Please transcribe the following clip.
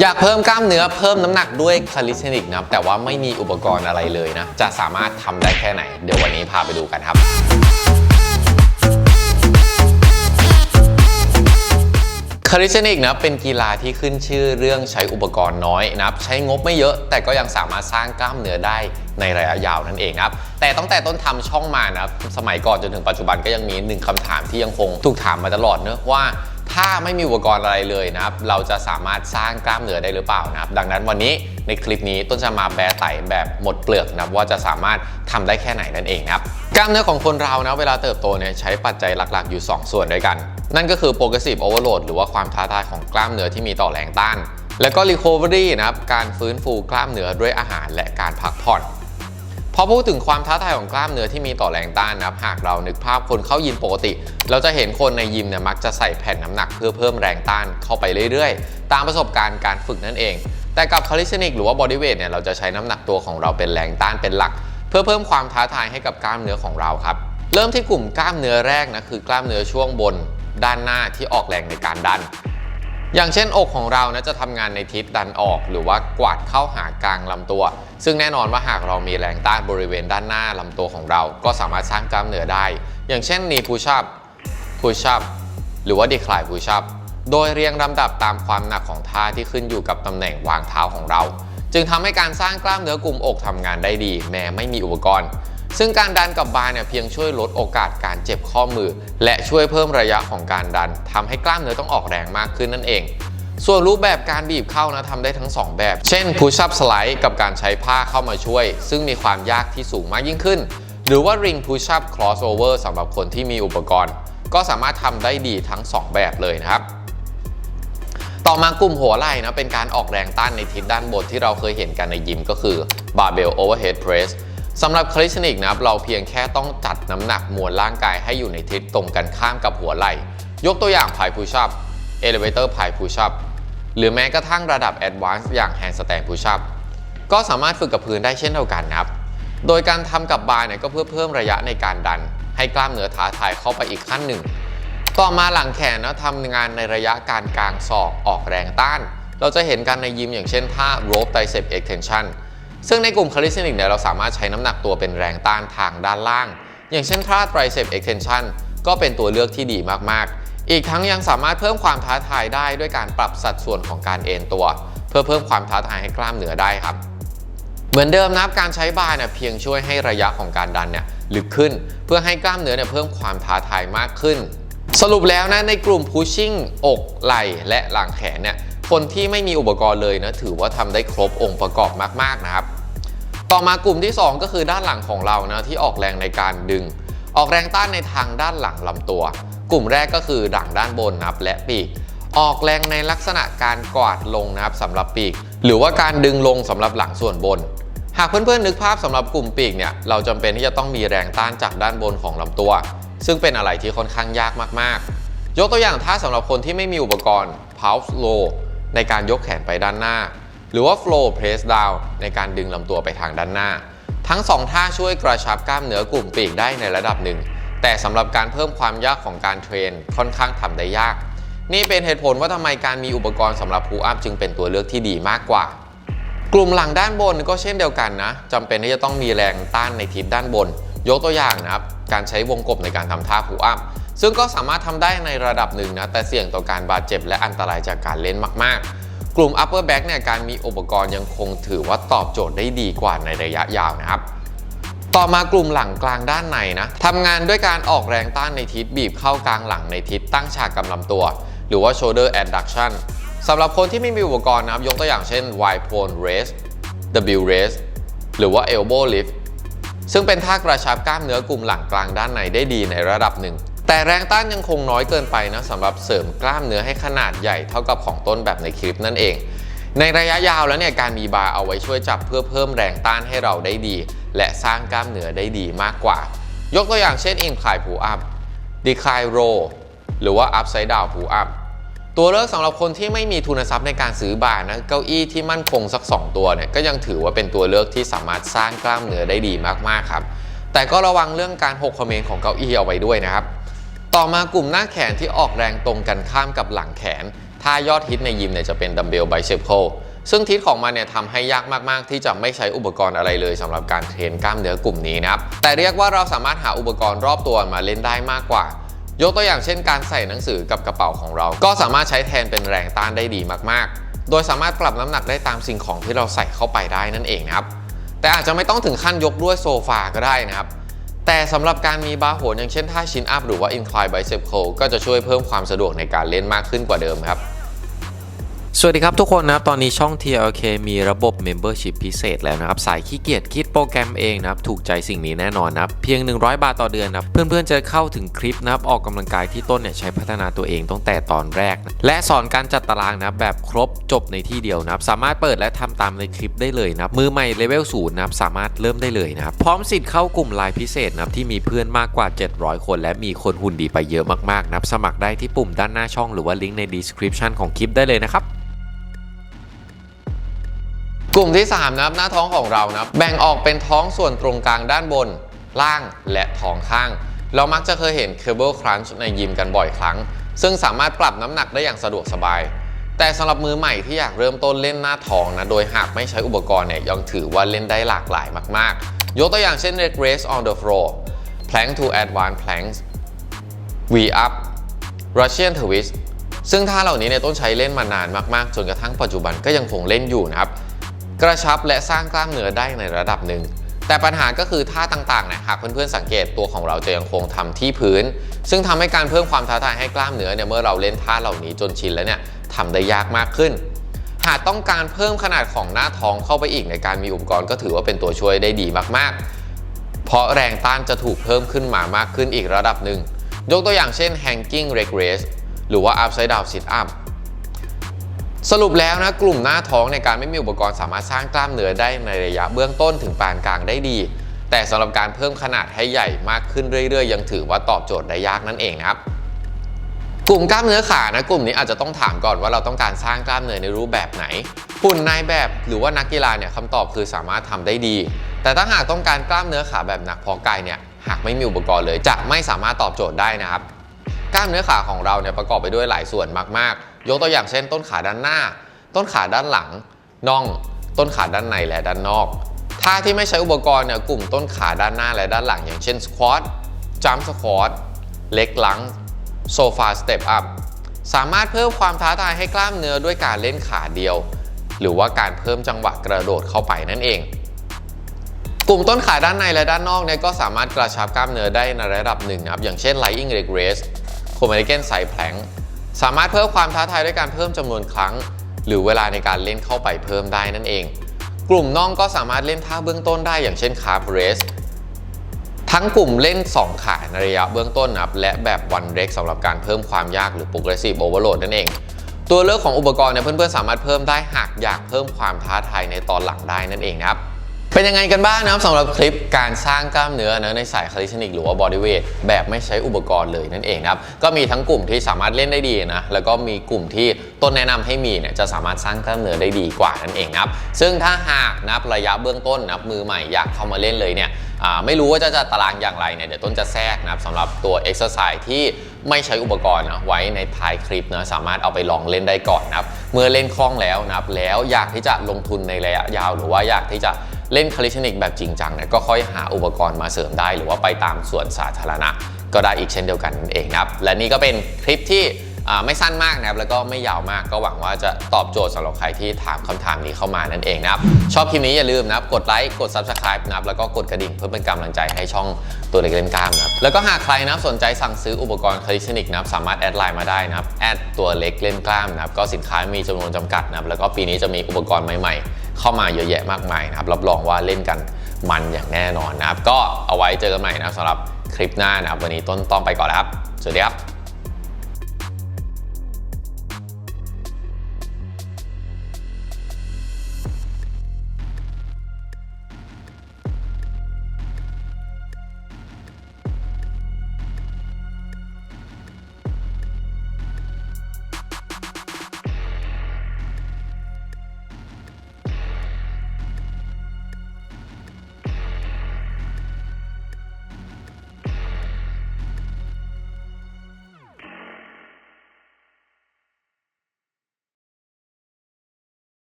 อยากเพิ่มกล้ามเนื้อเพิ่มน้ำหนักด้วยคาลิสเทนิกนะครับแต่ว่าไม่มีอุปกรณ์อะไรเลยนะ จะสามารถทำได้แค่ไหน เดี๋ยววันนี้พาไปดูกันครับ คาลิสเนิกนะเป็นกีฬาที่ขึ้นชื่อเรื่องใช้อุปกรณ์น้อยนะครับใช้งบไม่เยอะ แต่ก็ยังสามารถสร้างกล้ามเนื้อได้ในระยะยาวนั่นเองครับแต่ตั้งแต่ต้นทำช่องมานะครับสมัยก่อนจนถึงปัจจุบันก็ยังมีหนึ่งคำถามที่ยังคงถูกถามมาตลอดเนอะว่า ถ้าไม่มีอุปกรณ์อะไรเลยนะครับ เราจะสามารถสร้างกล้ามเนื้อได้หรือเปล่านะครับ ดังนั้นวันนี้ในคลิปนี้ต้นจะมาแบร์ไตแบบหมดเปลือกนะครับว่าจะสามารถทำได้แค่ไหนนั่นเองนะครับกล้ามเนื้อของคนเรานะเวลาเติบโตเนี่ยใช้ปัจจัยหลักๆ อยู่ 2 ส่วนด้วยกัน นั่นก็คือ progressive overload หรือว่าความท้าทายของกล้ามเนื้อที่มีต่อแรงต้าน แล้วก็ recovery นะครับการฟื้นฟูกล้ามเนื้อด้วยอาหารและการพักผ่อน พอพูดถึงความท้าทายของกล้ามเนื้อที่มีต่อแรงต้านนะครับหากเรานึกภาพคนเข้ายิมปกติ เราจะเห็นคนในยิมเนี่ยมักจะใส่แผ่นน้ำหนักเพื่อเพิ่มแรงต้านเข้าไปเรื่อยๆ ตามประสบการณ์การฝึกนั่นเอง แต่กับคาลิสเทนิกหรือว่าบอดี้เวทเนี่ยเราจะใช้น้ำหนักตัวของเราเป็นแรงต้านเป็นหลัก เพื่อเพิ่มความท้าทายให้กับกล้ามเนื้อของเราครับเริ่มที่กลุ่มกล้ามเนื้อแรกนะคือกล้ามเนื้อช่วงบน ด้านหน้าที่ออกแรงในการดัน อย่างเช่นอกของเรานะจะทำงานในทิศดันออกหรือว่ากวาดเข้าหากลางลำตัว ซึ่งแน่นอนว่าหากเรามีแรงต้านบริเวณด้านหน้าลำตัวของเรา ก็สามารถสร้างกล้ามเนื้อได้ อย่างเช่น knee push up push up หรือว่า decline push up โดยเรียงลำดับตามความหนักของท่าที่ขึ้นอยู่กับตำแหน่งวางเท้าของเรา จึงทำให้การสร้างกล้ามเนื้อกลุ่มอกทำงานได้ดี แม้ไม่มีอุปกรณ์ ซึ่งการดันกับบาร์เนี่ยเพียงช่วยลดโอกาสการเจ็บข้อมือ และช่วยเพิ่มระยะของการดันทำให้กล้ามเนื้อต้องออกแรงมากขึ้นนั่นเอง ส่วนรูปแบบการบีบเข้านะทำได้ทั้ง 2 แบบ เช่น push up slide กับการใช้ผ้าเข้ามาช่วย ซึ่งมีความยากที่สูงมากยิ่งขึ้น หรือว่า ring push up crossover สำหรับคนที่มีอุปกรณ์ ก็สามารถทำได้ดีทั้ง 2 แบบเลยนะครับต่อมากลุ่มหัวไหล่นะเป็นการออกแรงต้านในทิศด้านบนที่เราเคยเห็นกันในยิมก็คือ barbell overhead press สำหรับคลิสนิกนะครับเราเพียงแค่ต้องจัดน้ำหนักมวลร่างกายให้อยู่ในทิศตรงกันข้ามกับหัวไหล่ ยกตัวอย่าง pie push up elevator pie push up หรือแม้กระทั่งระดับ advanced อย่าง handstand push up ก็สามารถฝึกกับพื้นได้เช่นเดียวกันนะครับ โดยการทำกับบาร์เนี่ยก็เพื่อเพิ่มระยะในการดัน ให้กล้ามเนื้อท้าทายเข้าไปอีกขั้นหนึ่ง ต่อมาหลังแขนนะทำงานในระยะการกลางศอกออกแรงต้าน เราจะเห็นกันในยิมอย่างเช่นท่า rope tricep extension ซึ่งในกลุ่มคาลิสเทนิกเนี่ยเราสามารถใช้น้ำหนักตัวเป็นแรงต้านทางด้านล่าง อย่างเช่นท่า tricep extension ก็เป็นตัวเลือกที่ดีมากๆ อีกทั้งยังสามารถเพิ่มความท้าทายได้ด้วยการปรับสัดส่วนของการเอนตัว เพื่อเพิ่มความท้าทายให้กล้ามเนื้อได้ครับ เหมือนเดิมนะครับการใช้บาร์เนี่ยเพียงช่วยให้ระยะของการดันเนี่ยลึกขึ้น เพื่อให้กล้ามเนื้อเนี่ยเพิ่มความท้าทายมากขึ้น สรุปแล้วนะในกลุ่ม pushing อกไหล่และหลังแขนเนี่ยคนที่ไม่มีอุปกรณ์เลยนะถือว่าทำได้ครบองค์ประกอบมากๆนะครับ ต่อมากลุ่มที่ 2 ก็คือด้านหลังของเรานะที่ออกแรงในการดึง ออกแรงต้านในทางด้านหลังลำตัว กลุ่มแรกก็คือหลังด้านบนนะครับและปีก ออกแรงในลักษณะการกวาดลงนะครับสำหรับปีก หรือว่าการดึงลงสำหรับหลังส่วนบน หากเพื่อนๆนึกภาพสำหรับกลุ่มปีกเนี่ยเราจำเป็นที่จะต้องมีแรงต้านจากด้านบนของลำตัว ซึ่งเป็นอะไรที่ค่อนข้างยากมากๆ ยกตัวอย่างท่าสำหรับคนที่ไม่มีอุปกรณ์ pulse low ในการยกแขนไปด้านหน้า รือว่า flow press down ในการดึงลำตัวไปทางด้านหน้า ทั้งสองท่าช่วยกระชับกล้ามเนื้อกลุ่มปีกได้ในระดับหนึ่ง แต่สำหรับการเพิ่มความยากของการเทรนค่อนข้างทำได้ยาก นี่เป็นเหตุผลว่าทำไมการมีอุปกรณ์สำหรับ pull up จึงเป็นตัวเลือกที่ดีมากกว่า กลุ่มหลังด้านบนก็เช่นเดียวกันนะจำเป็นที่จะต้องมีแรงต้านในทิศด้านบน ยกตัวอย่างนะครับการใช้วงกบในการทำท่า pull up ซึ่งก็สามารถทำได้ในระดับหนึ่งนะ แต่เสี่ยงต่อการบาดเจ็บและอันตรายจากการเล่นมากๆ กลุ่ม upper back เนี่ยการมีอุปกรณ์ยังคงถือว่าตอบโจทย์ได้ดีกว่าในระยะยาวนะครับต่อมากลุ่มหลังกลางด้านในนะทำงานด้วยการออกแรงต้านในทิศบีบเข้ากลางหลังในทิศตั้งฉากกำลำตัว หรือว่า shoulder adduction สำหรับคนที่ไม่มีอุปกรณ์นะครับยกตัวอย่างเช่น wide prone raise W raise หรือว่า elbow lift ซึ่งเป็นท่ากระชับกล้ามเนื้อกลุ่มหลังกลางด้านในได้ดีในระดับหนึ่ง แต่แรงต้านยังคงน้อยเกินไปนะสำหรับเสริมกล้ามเนื้อให้ขนาดใหญ่เท่ากับของต้นแบบในคลิปนั่นเอง ในระยะยาวแล้วเนี่ยการมีบาร์เอาไว้ช่วยจับเพื่อเพิ่มแรงต้านให้เราได้ดี และสร้างกล้ามเนื้อได้ดีมากกว่า ยกตัวอย่างเช่น incline pull up decline row หรือว่า upside down pull up ตัวเลือกสำหรับคนที่ไม่มีทุนทรัพย์ในการซื้อบาร์นะเก้าอี้ที่มั่นคงสัก 2 ตัวเนี่ยก็ยังถือว่าเป็นตัวเลือกที่สามารถสร้างกล้ามเนื้อได้ดีมากๆครับแต่ก็ระวังเรื่องการหกคอมเมนต์ของเก้าอี้เอาไว้ด้วยนะครับ ต่อมากลุ่มหน้าแขนที่ออกแรงตรงกันข้ามกับหลังแขน ท่ายอดฮิตในยิมเนี่ยจะเป็นดัมเบลไบเซปเคิลซึ่งทิศของมันเนี่ยทำให้ยากมาก ๆ ที่จะไม่ใช้อุปกรณ์อะไรเลยสำหรับการเทรนกล้ามเนื้อกลุ่มนี้นะครับ แต่เรียกว่าเราสามารถหาอุปกรณ์รอบตัวมาเล่นได้มากกว่า ยกตัวอย่างเช่นการใส่หนังสือกับกระเป๋าของเรา ก็สามารถใช้แทนเป็นแรงต้านได้ดีมาก ๆ โดยสามารถปรับน้ำหนักได้ตามสิ่งของที่เราใส่เข้าไปได้นั่นเองนะครับ แต่อาจจะไม่ต้องถึงขั้นยกด้วยโซฟาก็ได้นะครับ แต่สำหรับการมีบาร์โหนอย่างเช่นท่าชินอัพหรือว่า incline bicep curl ก็จะช่วยเพิ่มความสะดวกในการเล่นมากขึ้นกว่าเดิมครับ สวัสดีครับทุกคนนะครับ ตอนนี้ช่อง TLK มีระบบ Membership พิเศษแล้วนะครับ สายขี้เกียจคิดโปรแกรมเองนะครับ ถูกใจสิ่งนี้แน่นอนนะครับ เพียง 100 บาทต่อเดือนนะครับเพื่อนๆจะเข้าถึงคลิปนะครับ ออกกำลังกายที่ต้นเนี่ยใช้พัฒนาตัวเองตั้งแต่ตอนแรกนะและสอนการจัดตารางนะครับแบบครบจบในที่เดียวนะครับ สามารถเปิดและทำตามในคลิปได้เลยนะครับมือใหม่เลเวลศูนย์นะครับสามารถเริ่มได้เลยนะครับพร้อมสิทธิ์เข้ากลุ่มไลน์พิเศษนะครับที่มีเพื่อนมากกว่า 700 คน และมีคนหุ่นดีไปเยอะมากๆนะครับสมัครได้ที่ปุ่มด้านหน้าช่องหรือว่าลิงก์ใน description ของคลิปได้เลยนะครับ กลุ่มที่ 3 นะครับหน้าท้องของเรานะครับแบ่งออกเป็นท้องส่วนตรงกลางด้านบน ล่างและท้องข้าง เรามักจะเคยเห็นเคเบิลครันช์ในยิมกันบ่อยครั้ง ซึ่งสามารถปรับน้ำหนักได้อย่างสะดวกสบาย แต่สำหรับมือใหม่ที่อยากเริ่มต้นเล่นหน้าท้องนะโดยหากไม่ใช้อุปกรณ์เนี่ยยังถือว่าเล่นได้หลากหลายมากๆ ยกตัวอย่างเช่น leg raise on the floor plank to advanced planks V up Russian twist ซึ่งท่าเหล่านี้เนี่ยต้นใช้เล่นมานานมากๆ จนกระทั่งปัจจุบันก็ยังคงเล่นอยู่นะครับ กระชับและสร้างกล้ามเนื้อได้ในระดับหนึ่ง แต่ปัญหาก็คือท่าต่างๆเนี่ยหากเพื่อนๆสังเกตตัวของเราจะยังคงทำที่พื้น ซึ่งทำให้การเพิ่มความท้าทายให้กล้ามเนื้อเนี่ยเมื่อเราเล่นท่าเหล่านี้จนชินแล้วเนี่ยทำได้ยากมากขึ้น หากต้องการเพิ่มขนาดของหน้าท้องเข้าไปอีกในการมีอุปกรณ์ก็ถือว่าเป็นตัวช่วยได้ดีมากๆ เพราะแรงต้านจะถูกเพิ่มขึ้นมามากขึ้นอีกระดับหนึ่งยกตัวอย่างเช่น hanging leg raise หรือว่า upside down sit up สรุปแล้วนะกลุ่มหน้าท้องในการไม่มีอุปกรณ์สามารถสร้างกล้ามเนื้อได้ในระยะเบื้องต้นถึงปานกลางได้ดี แต่สำหรับการเพิ่มขนาดให้ใหญ่มากขึ้นเรื่อยๆ ยังถือว่าตอบโจทย์ได้ยากนั่นเองนะครับกลุ่มกล้ามเนื้อขานะกลุ่มนี้อาจจะต้องถามก่อนว่าเราต้องการสร้างกล้ามเนื้อในรูปแบบไหนหุ่นนายแบบหรือว่านักกีฬาเนี่ยคำตอบคือสามารถทำได้ดี แต่ถ้าหากต้องการกล้ามเนื้อขาแบบหนักพอกายเนี่ยหากไม่มีอุปกรณ์เลยจะไม่สามารถตอบโจทย์ได้นะครับ กล้ามเนื้อขาของเราเนี่ยประกอบไปด้วยหลายส่วนมากๆ ยกตัวอย่างเช่น ต้นขาด้านหน้า ต้นขาด้านหลังน่อง ต้นขาด้านในและด้านนอกท่าที่ไม่ใช้อุปกรณ์เนี่ยกลุ่มต้นขาด้านหน้าและด้านหลัง อย่างเช่นสควอตจัมป์สควอตเล็กลังโซฟาสเตปอัพสามารถเพิ่มความท้าทายให้กล้ามเนื้อด้วยการเล่นขาเดียว หรือว่าการเพิ่มจังหวะกระโดดเข้าไปนั่นเอง กลุ่มต้นขาด้านในและด้านนอกเนี่ยก็สามารถกระชับกล้ามเนื้อได้ในระดับหนึ่งนะครับอย่างเช่น lying leg raise โคเมริเกนไซแพลง สามารถเพิ่มความท้าทายด้วยการเพิ่มจำนวนครั้ง หรือเวลาในการเล่นเข้าไปเพิ่มได้นั่นเอง กลุ่มน่องก็สามารถเล่นท่าเบื้องต้นได้อย่างเช่นคาร์ r เรสทั้งกลุ่มเล่น 2 ขาในระยะเบื้องต้นนะครับและแบบวันเร็กสำหรับการเพิ่มความยากหรือ progressive overload นั่นเอง ตัวเลือกของอุปกรณ์เนี่ยเพื่อนๆสามารถเพิ่มได้หากอยากเพิ่มความท้าทายในตอนหลังได้นั่นเองนะครับ เป็นยังไงกันบ้างนะครับสำหรับคลิปการสร้างกล้ามเนื้อนะในสายคาลิสติกหรือว่าบอดี้เวทแบบไม่ใช้อุปกรณ์เลยนั่นเองนะครับก็มีทั้งกลุ่มที่สามารถเล่นได้ดีนะแล้วก็มีกลุ่มที่ต้นแนะนำให้มีเนี่ยจะสามารถสร้างกล้ามเนื้อได้ดีกว่านั่นเองนะครับซึ่งถ้าหากนับระยะเบื้องต้นนับมือใหม่อยากเข้ามาเล่นเลยเนี่ยไม่รู้ว่าจะจัดตารางอย่างไรเนี่ยเดี๋ยวต้นจะแทรกนะครับสำหรับตัวเอ็กซ์ไซส์ที่ไม่ใช้อุปกรณ์นะไว้ในท้ายคลิปนะสามารถเอาไปลองเล่นได้ก่อนนะครับเมื่อเล่นคล่องแล้วนะครับแล้วอยากที่จะลงทุนในระยะยาว หรือว่าอยากที่จะ เล่นคาลิชนิกแบบจริงจังเนี่ยก็ค่อยหาอุปกรณ์มาเสริมได้ หรือว่าไปตามสวนสาธารณะ ก็ได้อีกเช่นเดียวกันนั่นเองนะครับ และนี่ก็เป็นคลิปที่ไม่สั้นมากนะครับแล้วก็ไม่ยาวมากก็หวังว่าจะตอบโจทย์สำหรับใครที่ถามคำถามนี้เข้ามานั่นเองนะครับ ชอบคลิปนี้อย่าลืมนะครับกดไลค์กด Subscribe นะครับแล้วก็กดกระดิ่งเพื่อเป็นกำลังใจให้ช่องตัวเล็กเล่นกล้ามนะครับแล้วก็หากใครนะสนใจสั่งซื้ออุปกรณ์คลิชนิกนะครับสามารถแอดไลน์มาได้นะครับแอดตัวเล็กเล่นกล้ามนะครับก็สินค้ามีจำนวนจำกัดนะครับแล้วก็ปีนี้จะมีอุปกรณ์ใหม่ๆ เข้ามาเยอะแยะมากมายนะครับ รับรองว่าเล่นกันมันอย่างแน่นอนนะครับ ก็เอาไว้เจอกันใหม่นะครับสำหรับคลิปหน้านะครับ วันนี้ต้นต้องไปก่อนแล้วครับ สวัสดีครับ